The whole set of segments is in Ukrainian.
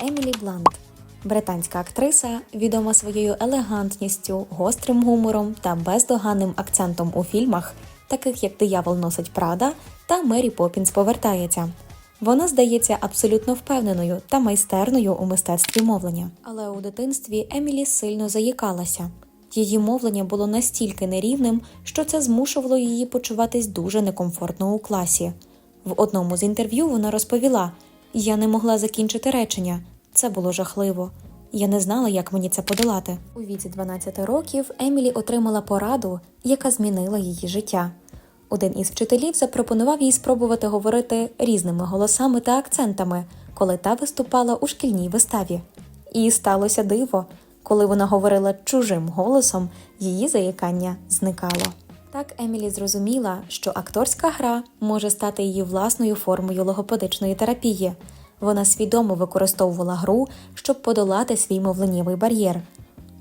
Емілі Блант, британська актриса, відома своєю елегантністю, гострим гумором та бездоганним акцентом у фільмах, таких як Диявол носить Прада та Мері Поппінс повертається. Вона здається абсолютно впевненою та майстерною у мистецтві мовлення. Але у дитинстві Емілі сильно заїкалася. Її мовлення було настільки нерівним, що це змушувало її почуватись дуже некомфортно у класі. В одному з інтерв'ю вона розповіла: Я не могла закінчити речення. Це було жахливо. Я не знала, як мені це подолати. У віці 12 років Емілі отримала пораду, яка змінила її життя. Один із вчителів запропонував їй спробувати говорити різними голосами та акцентами, коли та виступала у шкільній виставі. І сталося диво. Коли вона говорила чужим голосом, її заїкання зникало. Так Емілі зрозуміла, що акторська гра може стати її власною формою логопедичної терапії. Вона свідомо використовувала гру, щоб подолати свій мовленнєвий бар'єр.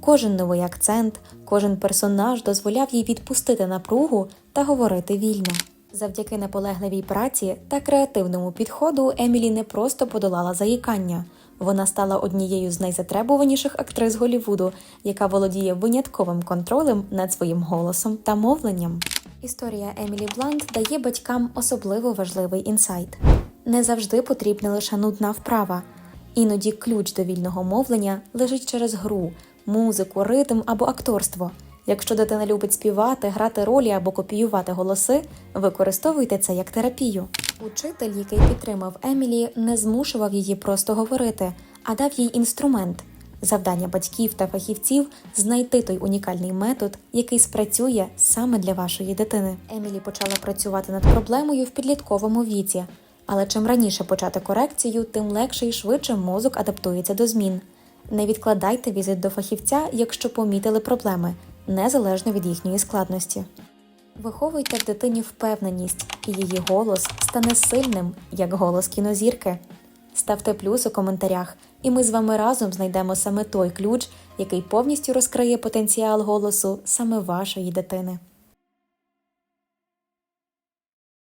Кожен новий акцент, кожен персонаж дозволяв їй відпустити напругу та говорити вільно. Завдяки наполегливій праці та креативному підходу Емілі не просто подолала заїкання. Вона стала однією з найзатребуваніших актрис Голівуду, яка володіє винятковим контролем над своїм голосом та мовленням. Історія Емілі Блант дає батькам особливо важливий інсайт. Не завжди потрібна лише нудна вправа. Іноді ключ до вільного мовлення лежить через гру, музику, ритм або акторство. Якщо дитина любить співати, грати ролі або копіювати голоси, використовуйте це як терапію. Учитель, який підтримав Емілі, не змушував її просто говорити, а дав їй інструмент. Завдання батьків та фахівців знайти той унікальний метод, який спрацює саме для вашої дитини. Емілі почала працювати над проблемою в підлітковому віці, але чим раніше почати корекцію, тим легше і швидше мозок адаптується до змін. Не відкладайте візит до фахівця, якщо помітили проблеми, незалежно від їхньої складності. Виховуйте в дитині впевненість, і її голос стане сильним, як голос кінозірки. Ставте плюс у коментарях, і ми з вами разом знайдемо саме той ключ, який повністю розкриє потенціал голосу саме вашої дитини.